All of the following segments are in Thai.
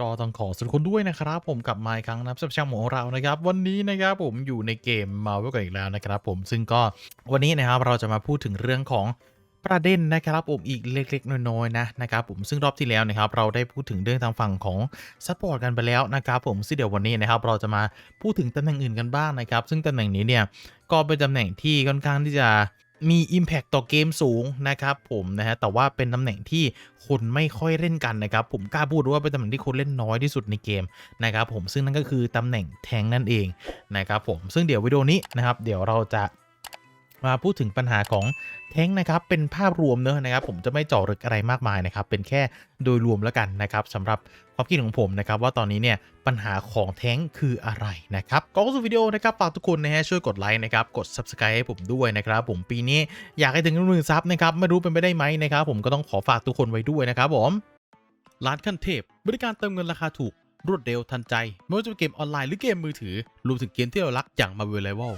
ก็ต้องขอสวัสดีคนด้วยนะครับ ผมกลับมาอีกครั้งนะครับสับช่างของเรานะครับ วันนี้นะครับผมอยู่ในเกมมาวิกันอีกแล้วนะครับ ผมซึ่งก็วันนี้นะครับเราจะมาพูดถึงเรื่องของประเด็นนะครับผมอีกเล็กๆน้อยๆนะนะครับผมซึ่งรอบที่แล้วนะครับ เราได้พูดถึงเรื่องทางฝั่งของซัพพอร์ตกันไปแล้วนะครับ ผมซึ่งเดี๋ยววันนี้นะครับ เราจะมาพูดถึงตำแหน่งอื่นกันบ้างนะครับ ซึ่งตำแหน่งนี้เนี่ยก็เป็นตำแหน่งที่ค่อนข้างที่จะ มี Impact ต่อเกมสูงนะครับผมนะฮะแต่ว่าเป็นตำแหน่งที่คนไม่ค่อยเล่นกันนะครับผมกล้าพูดว่าเป็นตำแหน่งที่คนเล่นน้อยที่สุดในเกมนะครับผมซึ่งนั่นก็คือตำแหน่งแทงนั่นเองนะครับผมซึ่งเดี๋ยววิดีโอนี้นะครับเดี๋ยวเราจะ มาพูดถึงปัญหาของแทงนะครับเป็นภาพรวมเนอะนะครับ ผมจะไม่เจาะลึกอะไรมากมายนะครับเป็นแค่โดยรวมแล้วกันนะครับสำหรับความคิดของผมนะครับว่าตอนนี้เนี่ยปัญหาของแท้งคืออะไรนะครับก่อนเข้าสู่วิดีโอนะครับฝากทุกคนนะฮะช่วยกดไลค์นะครับกด subscribe ให้ผมด้วยนะครับผมปีนี้อยากให้ถึงหนึ่งซับนะครับไม่รู้เป็นไปได้ไหมนะครับผมก็ต้องขอฝากทุกคนไว้ด้วยนะครับผมร้านขั้นเทพ บริการเติมเงินราคาถูกรวดเร็วทันใจไม่ว่าจะเป็นเกมออนไลน์หรือเกมมือถือรวมถึงเกมที่เรารักอย่าง Marvel Rival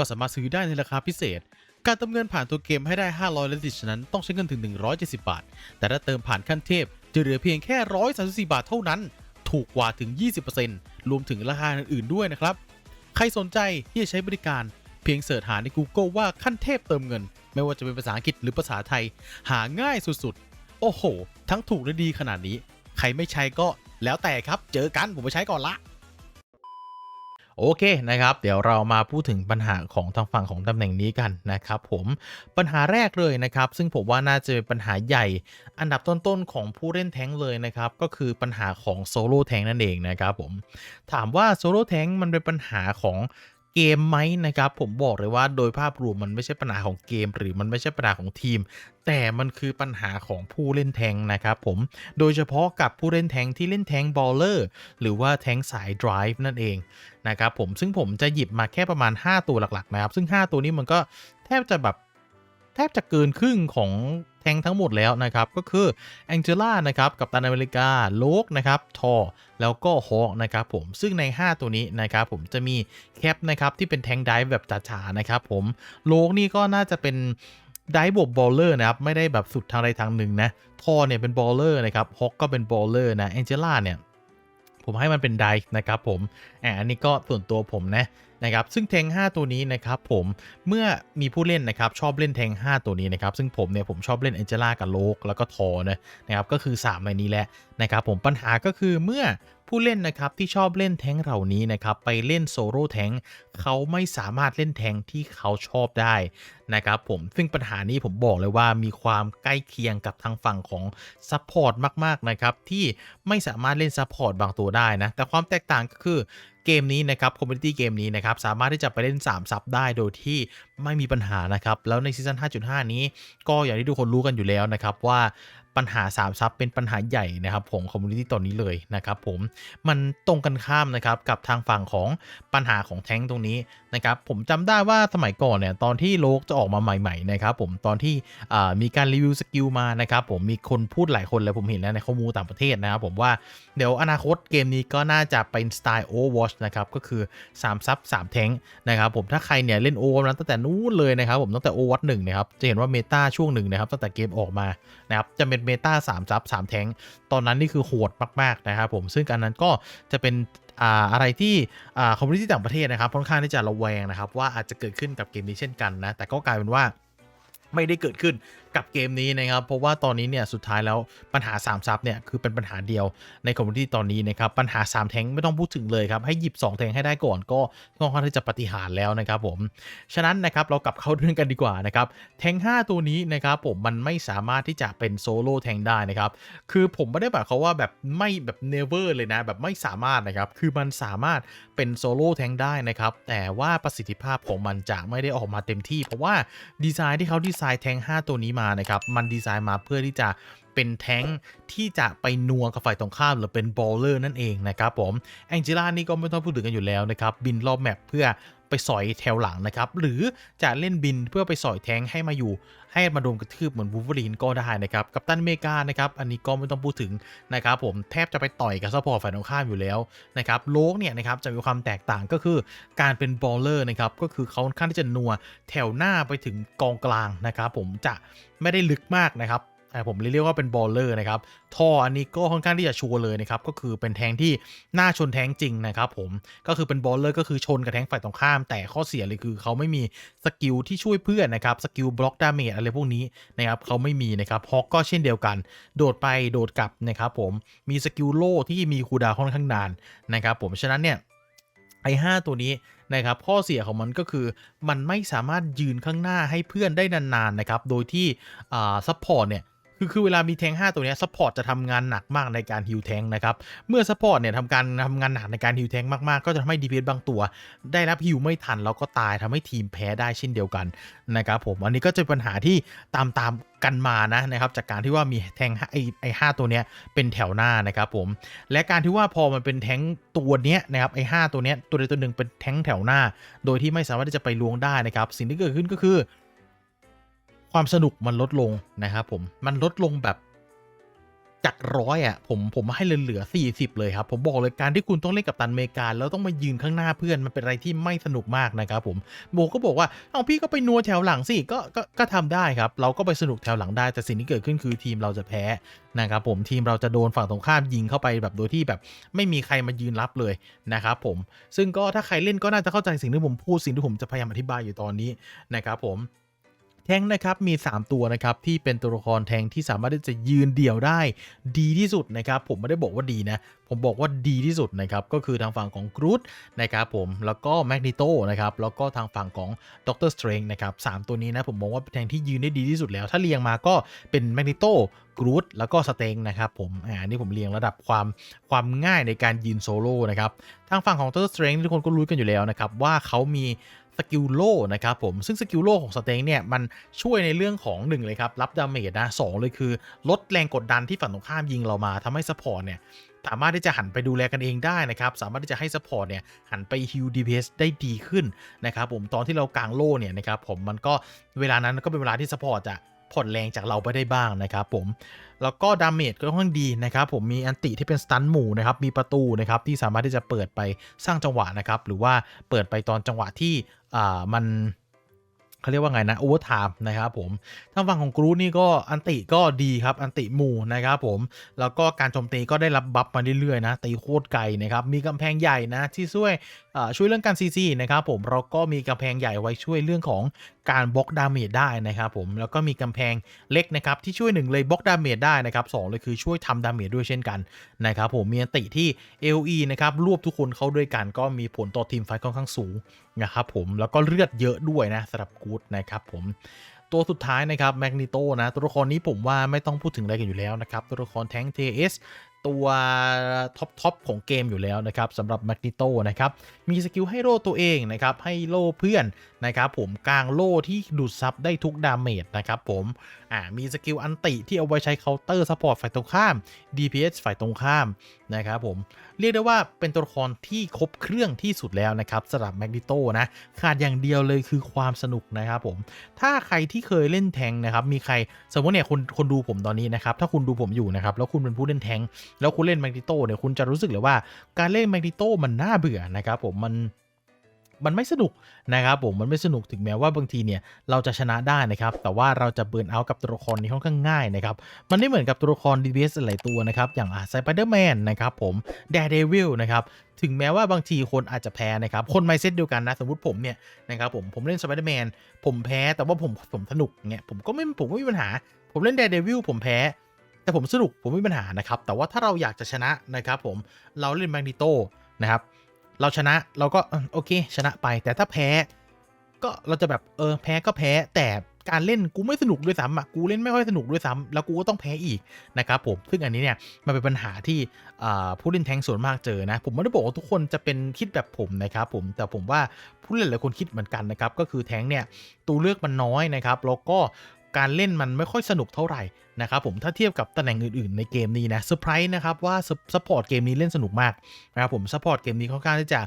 ก็สามารถซื้อได้ในราคาพิเศษ การเติมเงินผ่านตัวเกมให้ได้ 500แลติดฉะนั้นต้องใช้เงินถึง 170 บาท แต่ถ้าเติมผ่านขั้นเทพ จะเหลือเพียงแค่134บาทเท่านั้น ถูกกว่าถึง 20%รวมถึงราคาอื่นๆด้วยนะครับ ใครสนใจที่จะใช้บริการเพียงเสิร์ชหาใน Google ว่าขั้นเทพเติมเงิน ไม่ว่าจะเป็นภาษาอังกฤษหรือภาษาไทย หาง่ายสุดๆ โอ้โห ทั้งถูกและดีขนาดนี้ ใครไม่ใช้ก็แล้วแต่ครับ เจอกันผมไปใช้ก่อนละ โอเคนะครับ เดี๋ยวเรามาพูดถึงปัญหาของทางฝั่งของตำแหน่งนี้กันนะครับผมปัญหาแรกเลยนะครับ ซึ่งผมว่าน่าจะเป็นปัญหาใหญ่ อันดับต้นๆของผู้เล่นแท้งเลยนะครับก็คือปัญหาของโซโล่แท้งนั่นเองนะครับผมถามว่าโซโล่แท้งมันเป็นปัญหาของ เกมไหมนะครับ ผมบอกเลยว่าโดยภาพรวมมันไม่ใช่ปัญหาของเกม หรือมันไม่ใช่ปัญหาของทีม แต่มันคือปัญหาของผู้เล่นแทงนะครับผมโดยเฉพาะกับผู้เล่นแทงที่เล่นแทงบอลเลอร์หรือว่าแทงสาย drive นั่นเองนะครับผมซึ่งผมจะหยิบมาแค่ประมาณ 5 ตัวหลักๆนะครับ ซึ่ง 5 ตัวนี้มันก็แทบจะแบบแทบจะเกินครึ่งของ แทงทั้งหมดแล้วนะครับ ก็คือแองเจล่านะครับกับตันอเมริกาโลกนะครับทอแล้วก็ฮอกนะครับผมซึ่งใน 5 ตัวนี้นะครับผมจะมีแคปนะครับที่เป็นแทงไดฟ์แบบจ๋าๆนะครับผมโลกนี่ก็น่าจะเป็นไดฟ์บวกบอลเลอร์นะครับ ไม่ได้แบบสุดทางใดทางหนึ่งนะทอเนี่ยเป็นบอลเลอร์นะครับฮอกก็เป็นบอลเลอร์นะแองเจล่าเนี่ยผมให้มันเป็นไดฟ์นะครับผมอ่าอันนี้ก็ส่วนตัวผมนะ นะครับซึ่งแทง 5 ตัวนี้นะครับผมเมื่อมีผู้เล่นนะครับชอบเล่นแทง 5 ตัวนี้นะครับซึ่งผมเนี่ยผมชอบเล่นเอเจล่ากับโลกแล้วก็ทอนะนะครับก็คือ3ในนี้แหละนะครับผมปัญหาก็คือเมื่อ ผู้เล่นนะครับที่ชอบเล่นแทงเหล่านี้นะครับไปเล่นโซโล่แทงเขาไม่สามารถเล่นแทงที่เขาชอบได้นะครับผมซึ่งปัญหานี้ผมบอกเลยว่ามีความใกล้เคียงกับทางฝั่งของซัพพอร์ตมาก ๆ นะครับ ที่ไม่สามารถเล่นซัพพอร์ตบางตัวได้นะ แต่ความแตกต่างก็คือเกมนี้นะครับคอมมูนิตี้เกมนี้นะครับ สามารถที่จะไปเล่น 3 ซับได้โดยที่ไม่มีปัญหานะครับ แล้วในซีซั่น5.5 นี้ ก็อย่างที่ทุกคนรู้กันอยู่แล้วนะครับว่า ปัญหา3ซับเป็นปัญหาใหญ่นะครับของคอมมูนิตี้ตอนนี้เลยนะครับผมมันตรงกันข้ามนะครับกับทางฝั่งของปัญหาของแท้งตรงนี้นะครับผมจำได้ว่าสมัยก่อนเนี่ยตอนที่โลกจะออกมาใหม่ๆนะครับผมตอนที่มีการรีวิวสกิลมานะครับผมมีคนพูดหลายคนเลยผมเห็นแล้วในข้อมูลต่างประเทศนะครับผมว่าเดี๋ยวอนาคตเกมนี้ก็น่าจะเป็นสไตล์ Overwatch นะครับก็คือ3ซับ3แท้งนะครับผมถ้าใครเนี่ยเล่น Overwatch นั้นตั้งแต่นู้นเลยนะครับผมตั้งแต่ Overwatch 1นะครับจะเห็นว่าเมตาช่วงหนึ่งนะครับตั้งแต่เกมออกมานะครับจะเป็นเมตา3ซับ3แท้งตอนนั้นนี่คือโหดมาก ๆ นะครับผม ซึ่งอันนั้นก็จะเป็นอะไรที่คอมมูนิตี้ต่างประเทศนะครับค่อนข้างที่จะระแวงนะครับว่าอาจจะเกิดขึ้นกับเกมนี้เช่นกันนะแต่ก็กลายเป็นว่าไม่ได้เกิดขึ้นกับเกมนี้นะครับเพราะว่าตอนนี้เนี่ยสุดท้ายแล้วปัญหา3ซับเนี่ยคือเป็นปัญหาเดียวในคอมมูนิตี้ตอนนี้นะครับปัญหา 3 แทงไม่ต้องพูดถึงเลยครับให้หยิบ 2 แทงให้ได้ก่อนก็ค่อนข้างที่จะปฏิหารแล้วนะครับผมฉะนั้นนะครับเรากลับเข้าเรื่องกันดีกว่านะครับแทง 5 ตัวนี้นะครับผมมันไม่สามารถที่จะเป็นโซโล่แทงได้นะครับคือผมไม่ได้แบบเขาว่าแบบไม่แบบ never เลยนะแบบไม่สามารถนะครับคือมันสามารถเป็นโซโล่แทงได้นะครับแต่ว่าประสิทธิภาพของมันจะไม่ได้ออกมาเต็มที่ เพราะว่าดีไซน์ที่เขาดีไซน์แทง 5 ตัวนี้มานะครับมันดีไซน์มาเพื่อที่จะเป็นแทงที่จะไปนัวกับฝ่ายตรงข้ามหรือเป็นบอลเลอร์นั่นเองนะครับผมแองเจล่านี่ก็ไม่ต้องพูดถึงกันอยู่แล้วนะครับบินรอบแมปเพื่อ ไปสอยแถวหลังนะครับ หรือจะเล่นบินเพื่อไปสอยแทงให้มาอยู่ ให้มาโดนกระทืบเหมือนวูฟเวอรีนก็ได้นะครับ กับตันเมกานะครับอันนี้ก็ไม่ต้องพูดถึงนะครับผมแทบจะไปต่อยกับซัพพอร์ตฝ่ายตรงข้ามอยู่แล้วนะครับโลกเนี่ยนะครับจะมีความแตกต่างก็คือการเป็นบอลเลอร์นะครับก็คือเขาค่อนข้างที่จะนัวแถวหน้าไปถึงกองกลางนะครับผมจะไม่ได้ลึกมากนะครับ ผมเรียกว่าเป็นบอลเลอร์นะครับท่ออันนี้ก็ค่อนข้างที่จะชัวร์เลยนะครับก็คือเป็นแทงที่หน้าชนแทงจริงนะครับผมก็คือเป็นบอลเลอร์ก็คือชนกับแทงฝ่ายตรงข้าม แต่ข้อเสียเลยคือเขาไม่มีสกิลที่ช่วยเพื่อนนะครับสกิลบล็อกดาเมจอะไรพวกนี้นะครับเขาไม่มีนะครับฮอกก็เช่นเดียวกัน โดดไปโดดกลับนะครับผมมีสกิลโล่ที่มีคูดาวค่อนข้างนานนะครับผมฉะนั้นเนี่ยไอ้ห้าตัวนี้นะครับข้อเสียของมันก็คือมันไม่สามารถยืนข้างหน้าให้เพื่อนได้นานๆนะครับโดยที่ซัพพอร์ตเนี่ย คือคือเวลามีแทง 5 ตัวนี้ซัพพอร์ตจะทำงานหนักมากในการฮิวแทงนะครับ เมื่อซัพพอร์ตเนี่ยทำการทำงานหนักในการฮิวแทงมาก ๆ ก็จะทำให้ดีเพบางตัว ได้รับฮิวไม่ทันแล้วก็ตายทำให้ทีมแพ้ได้เช่นเดียวกันนะครับผมอันนี้ก็จะเป็นปัญหาที่ตามตามกันมานะนะครับจากการที่ว่ามีแทงห้ไอไอห้าตัวเนี้ยเป็นแถวหน้านะครับผมและการที่ว่าพอมันเป็นแทงตัวเนี้ยนะครับไอ้หตัวเนี้ยตัวใดตัวหนึ่งเป็นแทงแถวหน้า โดยที่ไม่สามารถที่จะไปล้วงได้นะครับสิ่งที่เกิดขึ้นก็คือ ความสนุกมันลดลงนะครับผมมันลดลงแบบจากร้อยอะผมผมให้เหลือๆ40 เลยครับ ผมบอกเลยการที่คุณต้องเล่นกับตันเมกาแล้วต้องมายืนข้างหน้าเพื่อนมันเป็นอะไรที่ไม่สนุกมากนะครับผมโบก็บอกว่าเอาพี่ก็ไปนัวแถวหลังสิก็ก็ก็ทำได้ครับ เราก็ไปสนุกแถวหลังได้ แต่สิ่งที่เกิดขึ้นคือทีมเราจะแพ้นะครับผมทีมเราจะโดนฝั่งตรงข้ามยิงเข้าไปแบบโดยที่แบบไม่มีใครมายืนรับเลยนะครับผมซึ่งก็ถ้าใครเล่นก็น่าจะเข้าใจสิ่งที่ผมพูดสิ่งที่ผมจะพยายามอธิบายอยู่ตอนนี้นะครับผม แทงนะครับมี 3 ตัวนะครับที่เป็นตัวละครแทงที่สามารถที่จะยืนเดี่ยวได้ดีที่สุดนะครับผมไม่ได้บอกว่าดีนะผมบอกว่าดีที่สุดนะครับก็คือทางฝั่งของกรูดนะครับผมแล้วก็แมกนิโตนะครับแล้วก็ทางฝั่งของด็อกเตอร์สเตรงนะครับสามตัวนี้นะผมมองว่าเป็นแทงที่ยืนได้ดีที่สุดแล้ว ถ้าเรียงมาก็เป็นแมกนิโตกรูดแล้วก็สเตงนะครับผมอ่าอันนี่ผมเรียงระดับความความง่ายในการยืนโซโล่นะครับทางฝั่งของ Doctor Strange ทุกคนก็รู้กันอยู่แล้วนะครับว่าเขามี สกิลโล่นะครับผมซึ่งสกิลโล่ของสเตงเนี่ยมันช่วยในเรื่องของหนึ่งเลยครับรับดาเมจนะสองเลยคือ ลดแรงกดดันที่ฝั่งตรงข้ามยิงเรามาทำให้สปอร์ตเนี่ยสามารถที่จะหันไปดูแลกันเองได้นะครับ สามารถที่จะให้สปอร์ตเนี่ยหันไปฮิวดีเพสได้ดีขึ้นนะครับผมตอนที่เรากางโล่เนี่ยนะครับผมมันก็เวลานั้นก็เป็นเวลาที่สปอร์ตจะ ผ่อนแรงจากเราไปได้บ้างนะครับผมแล้วก็ดาเมจก็ค่อนข้างดีนะครับผมมีอันติที่เป็นสตันหมู่นะครับมีประตูนะครับที่สามารถที่จะเปิดไปสร้างจังหวะนะครับหรือว่าเปิดไปตอนจังหวะที่อ่ามันเขาเรียกว่าไงนะโอเวอร์ไทม์นะครับผมทางฝั่งของกรูนี่ก็อันติก็ดีครับ อันติหมู่นะครับผม แล้วก็การโจมตีก็ได้รับบัฟมาเรื่อยๆนะตีโคตรไกลนะครับ มีกำแพงใหญ่นะที่ช่วยช่วยเรื่องการซีซีนะครับผมเราก็มีกำแพงใหญ่ไว้ช่วยเรื่องของการบล็อกดาเมจได้นะครับผมแล้วก็มีกำแพงเล็กนะครับที่ช่วยหนึ่งเลยบล็อกดาเมจได้นะครับสองเลยคือช่วยทำดาเมจด้วยเช่นกันนะครับผมมีติที่ LE นะครับรวบทุกคนเข้าด้วยกัน ก็มีผลต่อทีมไฟท์ค่อนข้างสูงนะครับผมแล้วก็เลือดเยอะด้วยนะสำหรับกูดนะครับผมตัวสุดท้ายนะครับแมกนิโตนะ ตัวละครนี้ผมว่าไม่ต้องพูดถึงอะไรกันอยู่แล้วนะครับ ตัวละครแทงเทส ตัวท็อปทอปของเกมอยู่แล้วนะครับสำหรับแมกนิโตนะครับ มีสกิลให้โล่ตัวเองนะครับ ให้โล่เพื่อน นะครับผมกลางโล่ที่ดูดซับได้ทุกดาเมจนะครับผมอ่ามีสกิลอันติที่เอาไว้ใช้เคาน์เตอร์ซัพพอร์ตฝ่ายตรงข้าม DPS ฝ่ายตรงข้ามนะครับผมเรียกได้ว่าเป็นตัวละครที่ครบเครื่องที่สุดแล้วนะครับสำหรับแมกนิโตนะขาดอย่างเดียวเลยคือความสนุกนะครับผมถ้าใครที่เคยเล่นแทงนะครับมีใครสมมติเนี่ยคนคนดูผมตอนนี้นะครับถ้าคุณดูผมอยู่นะครับแล้วคุณเป็นผู้เล่นแทงแล้วคุณเล่นแมกนิโตเนี่ยคุณจะรู้สึกเลยว่าการเล่นแมกนิโตมันน่าเบื่อนะครับผมมัน มันไม่สนุกนะครับผมมันไม่สนุกถึงแม้ว่าบางทีเนี่ยเราจะชนะได้นะครับแต่ว่าเราจะเบิร์นเอาท์กับตัวละครนี้ค่อนข้างง่ายนะครับมันไม่เหมือนกับตัวละคร DPS หลายตัวนะครับอย่างไซไปเดอร์แมนนะครับผม d ด r e เดวิลนะครับถึงแม้ว่าบางทีคนอาจจะแพ้นะครับ คนไม่เซตเดียวกันนะ สมมติผมเนี่ยนะครับผมผมเล่นสไปเดอร์แมนผมแพ้แต่ว่าผมผมสนุกเนี่ยผมก็ไม่ผมก็ไม่มีปัญหา ผมเล่น d ด r e เดวิลผมแพ้ แต่ผมสนุกผมไม่มีปัญหานะครับ แต่ว่าถ้าเราอยากจะชนะนะครับผมเราเล่นแมกนิโตนะครับ เราชนะเราก็โอเค ชนะไป แต่ถ้าแพ้ ก็เราจะแบบเออแพ้ก็แพ้ แต่การเล่นกูไม่สนุกด้วยซ้ำอะกูเล่นไม่ค่อยสนุกด้วยซ้ำแล้วกูก็ต้องแพ้อีกนะครับผมซึ่งอันนี้เนี่ยมันเป็นปัญหาที่ผู้เล่นแทงส่วนมากเจอนะ ผมไม่ได้บอกว่าทุกคนจะเป็นคิดแบบผมนะครับผมแต่ผมว่าผู้เล่นหลายคนคิดเหมือนกันนะครับก็คือแทงเนี่ยตัวเลือกมันน้อยนะครับแล้วก็ การเล่นมันไม่ค่อยสนุกเท่าไหร่นะครับผมถ้าเทียบกับตำแหน่งอื่นๆในเกมนี้นะเซอร์ไพรส์นะครับว่าซัพพอร์ตเกมนี้เล่นสนุกมากนะครับผมซัพพอร์ตเกมนี้ค่อนข้างที่จะ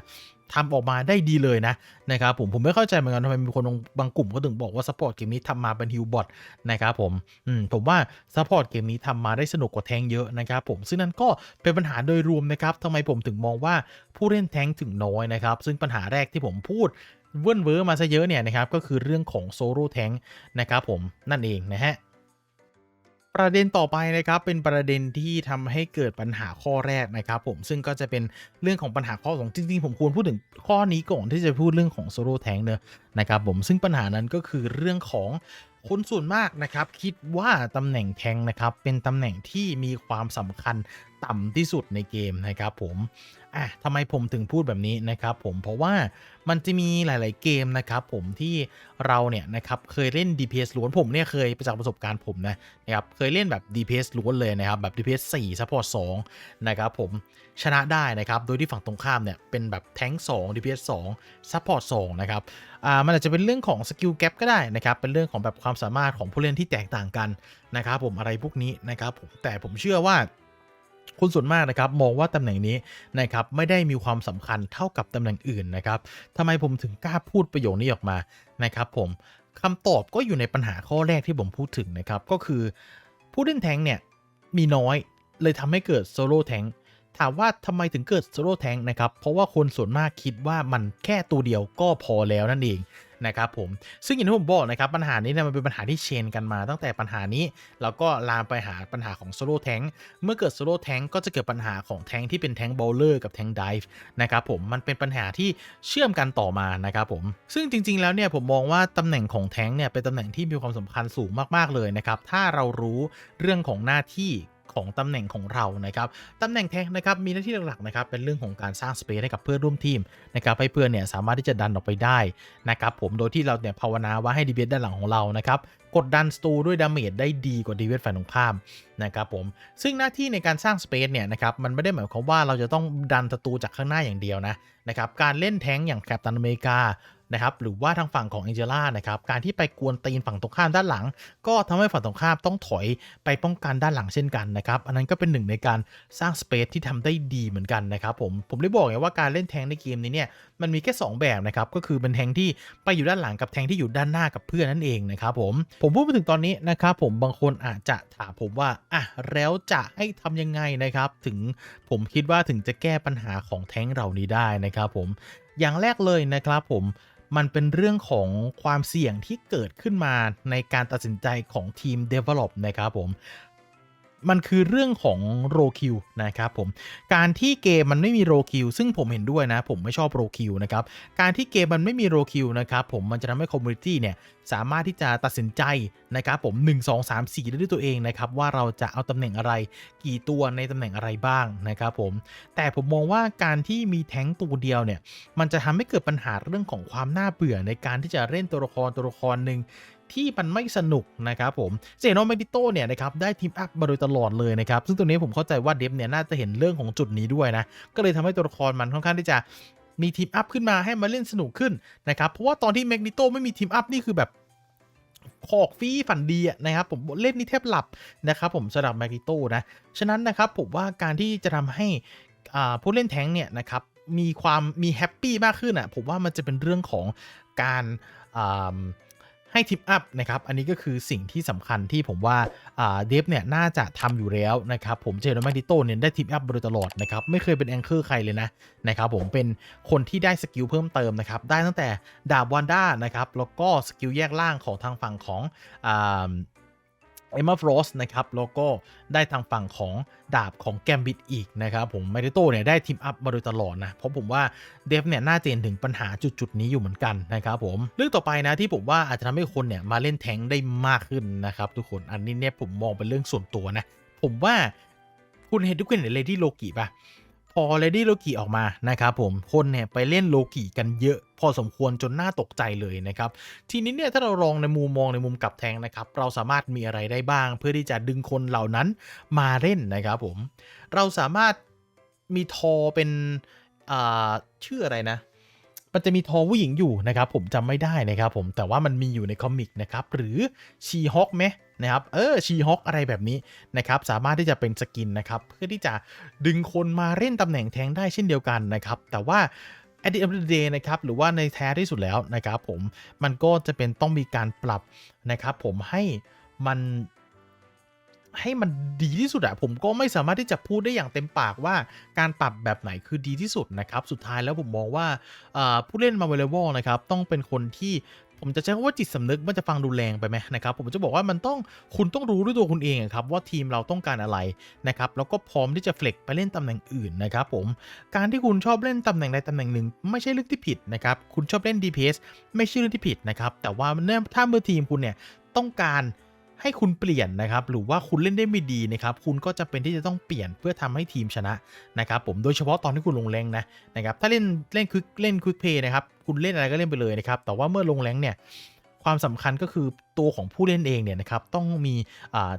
ทำออกมาได้ดีเลยนะนะครับผมผมไม่เข้าใจเหมือนกันทำไมมีคนบางกลุ่มเขาถึงบอกว่าซัพพอร์ตเกมนี้ทำมาเป็นฮิวบอทนะครับผมอืมผมว่าซัพพอร์ตเกมนี้ทำมาได้สนุกกว่าแทงเยอะนะครับผมซึ่งนั่นก็เป็นปัญหาโดยรวมนะครับทำไมผมถึงมองว่าผู้เล่นแทงถึงน้อยนะครับซึ่งปัญหาแรกที่ผมพูด เว่นเวอร์มาซะเยอะเนี่ยนะครับก็คือเรื่องของโซโล่แทงค์นะครับผมนั่นเองนะฮะประเด็นต่อไปนะครับเป็นประเด็นที่ทำให้เกิดปัญหาข้อแรกนะครับผมซึ่งก็จะเป็นเรื่องของปัญหาข้อสองจริงๆ ผมควรพูดถึงข้อนี้ก่อนที่จะพูดเรื่องของโซโล่แทงเนอะนะครับผมซึ่งปัญหานั้นก็คือเรื่องของคนส่วนมากนะครับคิดว่าตำแหน่งแทงนะครับเป็นตำแหน่งที่มีความสำคัญต่ำที่สุดในเกมนะครับผม อะทำไมผมถึงพูดแบบนี้นะครับผมเพราะว่ามันจะมีหลาย ๆ เกมนะครับผมที่เราเนี่ยนะครับเคยเล่น DPS ล้วนผมเนี่ยเคยจากประสบการณ์ผมนะนะครับเคยเล่นแบบ DPS ล้วนเลยนะครับแบบ DPS 4 Support 2นะครับผมชนะได้นะครับโดยที่ฝั่งตรงข้ามเนี่ยเป็นแบบแทง2 DPS 2 Support 2นะครับอ่ามันอาจจะเป็นเรื่องของสกิลแก p ก็ได้นะครับเป็นเรื่องของแบบความสามารถของผู้เล่นที่แตกต่างกันนะครับผมอะไรพวกนี้นะครับผมแต่ผมเชื่อว่า คนส่วนมากนะครับมองว่าตำแหน่งนี้นะครับไม่ได้มีความสำคัญเท่ากับตำแหน่งอื่นนะครับทำไมผมถึงกล้าพูดประโยคนี้ออกมานะครับ ผมคำตอบก็อยู่ในปัญหาข้อแรกที่ผมพูดถึงนะครับ ก็คือผู้เล่นแทงเนี่ยมีน้อยเลยทำให้เกิดโซโล่แทงถามว่าทำไมถึงเกิดโซโล่แทงนะครับ เพราะว่าคนส่วนมากคิดว่ามันแค่ตัวเดียวก็พอแล้วนั่นเองนะครับผมซึ่งอย่างที่ผมบอกนะครับปัญหานี้เนี่ยมันเป็นปัญหาที่เชนกันมา ตั้งแต่ปัญหานี้แล้วก็ลามไปหาปัญหาของโซโล่แทงค์เมื่อเกิดโซโล่แทงค์ก็จะเกิดปัญหาของแทงค์ที่เป็นแทงค์บอลเลอร์กับแทงค์ไดฟ์นะครับผมมันเป็นปัญหาที่เชื่อมกันต่อมานะครับผมซึ่งจริง ๆ แล้วเนี่ยผมมองว่าตำแหน่งของแทงค์เนี่ยเป็นตำแหน่งที่มีความสำคัญสูงมากๆเลยนะครับถ้าเรารู้เรื่องของหน้าที่ ของตำแหน่งของเรานะครับตำแหน่งแทงค์นะครับมีหน้าที่หลักๆนะครับเป็นเรื่องของการสร้างสเปซให้กับเพื่อนร่วมทีมนะครับให้เพื่อนเนี่ยสามารถที่จะดันออกไปได้นะครับผมโดยที่เราเนี่ยภาวนาว่าให้ดีเบตด้านหลังของเรานะครับกดดันสตูด้วยดาเมจได้ดีกว่าดีเวทฝ่ายตรงข้ามนะครับผมซึ่งหน้าที่ในการสร้างสเปซเนี่ยนะครับมันไม่ได้หมายความว่าเราจะต้องดันศัตรูจากข้างหน้าอย่างเดียวนะนะครับการเล่นแทงอย่างแคปตันอเมริกา นะครับหรือว่าทางฝั่งของแองเจล่านะครับการที่ไปกวนตีนฝั่งตรงข้ามด้านหลัง ก็ทำให้ฝั่งตรงข้ามต้องถอยไปป้องกันด้านหลังเช่นกันนะครับอันนั้นก็เป็นหนึ่งในการสร้างสเปซที่ทำได้ดีเหมือนกันนะครับผมผมได้บอกไงว่าการเล่นแทงในเกมนี้เนี่ยมันมีแค่ 2 แบบนะครับก็คือเป็นแทงที่ไปอยู่ด้านหลังกับแทงที่อยู่ด้านหน้ากับเพื่อนนั่นเองนะครับผมผมพูดมาถึงตอนนี้นะครับผมบางคนอาจจะถามผมว่าอะแล้วจะให้ทำยังไงนะครับถึงผมคิดว่าถึงจะแก้ปัญหาของแทงเหล่านี้ได้นะครับผม อย่างแรกเลยนะครับผมมันเป็นเรื่องของความเสี่ยงที่เกิดขึ้นมาในการตัดสินใจของทีม Develop นะครับผม มันคือเรื่องของโรคิวนะครับผมการที่เกมมันไม่มีโรคิวซึ่งผมเห็นด้วยนะ ผมไม่ชอบโรคิวนะครับการที่เกมมันไม่มีโรคิวนะครับผมมันจะทำให้คอมมูนิตี้เนี่ยสามารถที่จะตัดสินใจนะครับผม 1 2 3 4ได้ด้วยตัวเองนะครับว่าเราจะเอาตำแหน่งอะไรกี่ตัวในตำแหน่งอะไรบ้างนะครับผมแต่ผมมองว่าการที่มีแท้งตัวเดียวเนี่ยมันจะทำให้เกิดปัญหาเรื่องของความน่าเบื่อในการที่จะเล่นตัวละครตัวละครหนึ่ง ที่มันไม่สนุกนะครับผมเจโนเมดิโตเนี่ยนะครับได้ทีมอัพมาโดยตลอดเลยนะครับซึ่งตรงนี้ผมเข้าใจว่าเดฟเนี่ยน่าจะเห็นเรื่องของจุดนี้ด้วยนะก็เลยทำให้ตัวละครมันค่อนข้างที่จะมีทีมอัพขึ้นมาให้มาเล่นสนุกขึ้นนะครับเพราะว่าตอนที่แมกนิโตไม่มีทีมอัพนี่คือแบบขอกฟีฝันดีนะครับผมเล่นนี่แทบหลับนะครับผมสำหรับแมกนิโตนะฉะนั้นนะครับผมว่าการที่จะทำให้อ่าผู้เล่นแท้งเนี่ยนะครับมีความมีแฮปปี้มากขึ้นอะผมว่ามันจะเป็นเรื่องของการอ่า ให้ทิปอัพนะครับ อันนี้ก็คือสิ่งที่สำคัญที่ผมว่าเดฟเนี่ยน่าจะทำอยู่แล้วนะครับ ผมเจอร์แมกดิโตเนี่ยได้ทิปอัพมาโดยตลอดนะครับ ไม่เคยเป็นแองเกอร์ใครเลยนะนะครับผมเป็นคนที่ได้สกิลเพิ่มเติมนะครับ ได้ตั้งแต่ดาบวันด้านะครับ แล้วก็สกิลแยกล่างของทางฝั่งของอ่า เอมมาฟรอสนะครับแล้วก็ได้ทางฝั่งของดาบของแกมบิดอีกนะครับผมไมเดโตเนี่ยได้ทีมอัพมาโดยตลอดนะ เพราะผมว่าเดฟเนี่ยน่าจะเห็นถึงปัญหาจุดๆนี้อยู่เหมือนกันนะครับผมเรื่องต่อไปนะที่ผมว่าอาจจะทำให้คนเนี่ยมาเล่นแทงได้มากขึ้นนะครับทุกคนอันนี้เนี่ยผมมองเป็นเรื่องส่วนตัวนะ ผมว่าคุณเห็นทุกคนเห็นเลดี้โลกิป่ะ พอเลดี้โลกิออกมานะครับผมคนเนี่ยไปเล่นโลกิกันเยอะพอสมควรจนน่าตกใจเลยนะครับ ทีนี้เนี่ยถ้าเราลองในมุมมองในมุมกลับแทงนะครับ เราสามารถมีอะไรได้บ้าง เพื่อที่จะดึงคนเหล่านั้นมาเล่นนะครับผม เราสามารถมีทอเป็นอ่าชื่ออะไรนะมันจะมีทอผู้หญิงอยู่นะครับผมจำไม่ได้นะครับผมแต่ว่ามันมีอยู่ในคอมิกนะครับหรือชีฮอคไหม นะครับ เออชีฮอคอะไรแบบนี้นะครับ สามารถที่จะเป็นสกินนะครับ เพื่อที่จะดึงคนมาเล่นตำแหน่งแทงได้เช่นเดียวกันนะครับ แต่ว่า at the end of the day นะครับ หรือว่าในแท้ที่สุดแล้วนะครับผม มันก็จะเป็นต้องมีการปรับนะครับผมให้มันให้มันดีที่สุดอะผมก็ไม่สามารถที่จะพูดได้อย่างเต็มปากว่าการปรับแบบไหนคือดีที่สุดนะครับ สุดท้ายแล้วผมมองว่าผู้เล่นมาเวลเวลนะครับ ต้องเป็นคนที่ ผมจะใช้คำว่าจิตสำนึกมันจะฟังดูแรงไปไหมนะครับผมจะบอกว่ามันต้องคุณต้องรู้ด้วยตัวคุณเองครับว่าทีมเราต้องการอะไรนะครับแล้วก็พร้อมที่จะเฟล็กไปเล่นตำแหน่งอื่นนะครับผมการที่คุณชอบเล่นตำแหน่งใดตำแหน่งหนึ่ง ไม่ใช่เรื่องที่ผิดนะครับคุณชอบเล่น DPS ไม่ใช่เรื่องที่ผิดนะครับแต่ว่าเนื่องถ้าเมื่อทีมคุณเนี่ยต้องการ ให้คุณเปลี่ยนนะครับ หรือว่าคุณเล่นได้ไม่ดีนะครับ คุณก็จะเป็นที่จะต้องเปลี่ยนเพื่อทำให้ทีมชนะนะครับ ผมโดยเฉพาะตอนที่คุณลงแรงนะนะครับ ถ้าเล่นเล่นควิกเล่นควิกเพย์นะครับ คุณเล่นอะไรก็เล่นไปเลยนะครับ แต่ว่าเมื่อลงแรงเนี่ยความสำคัญก็คือตัวของผู้เล่นเองเนี่ยนะครับต้องมี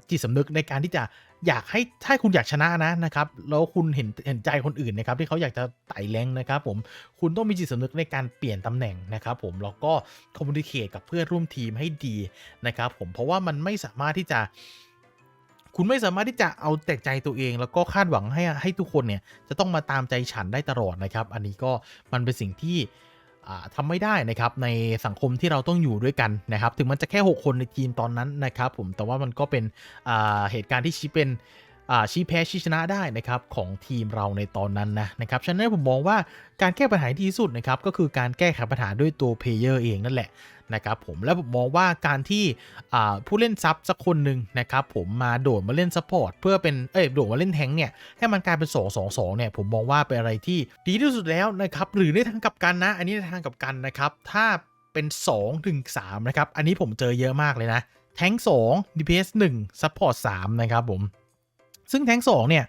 จิตสำนึกในการที่จะ อยากให้ถ้าคุณอยากชนะนะนะครับแล้วคุณเห็นเห็นใจคนอื่นนะครับที่เขาอยากจะไต่แรงนะครับผมคุณต้องมีจิตสำนึกในการเปลี่ยนตำแหน่งนะครับผมแล้วก็คอมมูนิเคตกับเพื่อนร่วมทีมให้ดีนะครับผมเพราะว่ามันไม่สามารถที่จะคุณไม่สามารถที่จะเอาแต่ใจตัวเอง แล้วก็คาดหวังให้ให้ทุกคนเนี่ยจะต้องมาตามใจฉันได้ตลอดนะครับ อันนี้ก็มันเป็นสิ่งที่ ทำทำไม่ได้นะครับในสังคมที่เราต้องอยู่ด้วยกันนะครับ ถึงมันจะแค่ 6 คนในทีมตอนนั้นนะครับผมแต่ว่ามันก็เป็นเหตุการณ์ที่ชี้เป็น ชี้แพ้ชี้ชนะได้นะครับของทีมเราในตอนนั้นนะนะครับฉะนั้นผมมองว่าการแก้ปัญหาที่ดีสุดนะครับก็คือการแก้ไขปัญหาด้วยตัวเพลเยอร์เองนั่นแหละนะครับผมและผมมองว่าการที่ผู้เล่นซับสักคนหนึ่งนะครับผมมาโดดมาเล่นซัพพอร์ตเพื่อเป็นเอ้ยโดดมาเล่นแทงเนี่ยให้มันกลายเป็น 2 2 2เนี่ยผมมองว่าเป็นอะไรที่ดีที่สุดแล้วนะครับหรือในทางกลับกันนะ อันนี้ในทางกลับกันนะครับถ้าเป็น2ถึง3นะครับอันนี้ผมเจอเยอะมากเลยนะแทง2 DPS 1 Support 3นะครับผม ซึ่งแทงค์2เนี่ย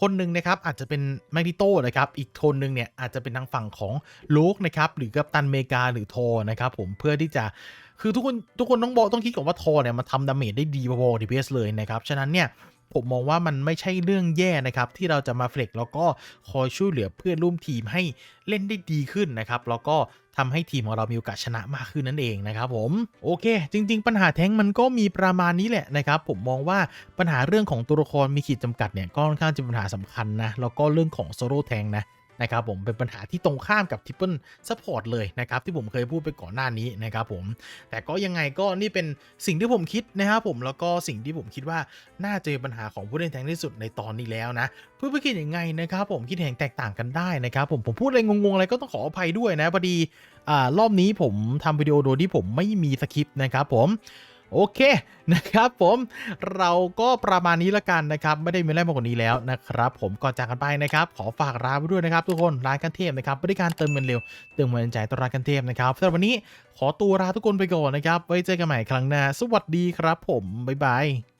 คนหนึ่งนะครับอาจจะเป็นแมกนิโตนะครับอีกคนหนึ่งเนี่ยอาจจะเป็นทางฝั่งของโลกนะครับหรือกัปตันเมกาหรือโทนะครับผมเพื่อที่จะคือทุกคนทุกคนต้องบอกต้องคิดก่อนว่าโทเนี่ยมันทำดาเมจได้ดีพอๆกับ DPS เลยนะครับฉะนั้นเนี่ยผมมองว่ามันไม่ใช่เรื่องแย่นะครับที่เราจะมาเฟล็กแล้วก็คอยช่วยเหลือเพื่อนร่วมทีมให้เล่นได้ดีขึ้นนะครับแล้วก็ ทำให้ทีมของเรามีโอกาสชนะมากขึ้นนั่นเองนะครับผมโอเค จริง ๆ ปัญหาแท้งมันก็มีประมาณนี้แหละนะครับผมมองว่าปัญหาเรื่องของตัวละครมีขีดจำกัดเนี่ยก็ค่อนข้างจะเป็นปัญหาสำคัญนะแล้วก็เรื่องของโซโล่แท้งนะ นะครับผมเป็นปัญหาที่ตรงข้ามกับ Triple Support เลยนะครับที่ผมเคยพูดไปก่อนหน้านี้นะครับผมแต่ก็ยังไงก็นี่เป็นสิ่งที่ผมคิดนะครับผมแล้วก็สิ่งที่ผมคิดว่าน่าจะเป็นปัญหาของผู้เล่นแทงที่สุดในตอนนี้แล้วนะเพื่อนๆคิดยังไงนะครับผมคิดเห็นแตกต่างกันได้นะครับผมผมพูดอะไรงงๆอะไรก็ต้องขออภัยด้วยนะพอดีอ่ารอบนี้ผมทำวิดีโอโดยที่ผมไม่มีสคริปต์นะครับผม โอเคนะครับผมเราก็ประมาณนี้ละกันนะครับไม่ได้มีอะไรมากกว่านี้แล้วนะครับผมก่อนจากกันไปนะครับขอฝากร้านไว้ด้วยนะครับทุกคนร้านกันเทพนะครับบริการเติมเงินเร็วเติมเงินใจต่อร้านกันเทพนะครับสำหรับวันนี้ขอตัวลาทุกคนไปก่อนนะครับไว้เจอกันใหม่ครั้งหน้าสวัสดีครับผมบ๊ายบาย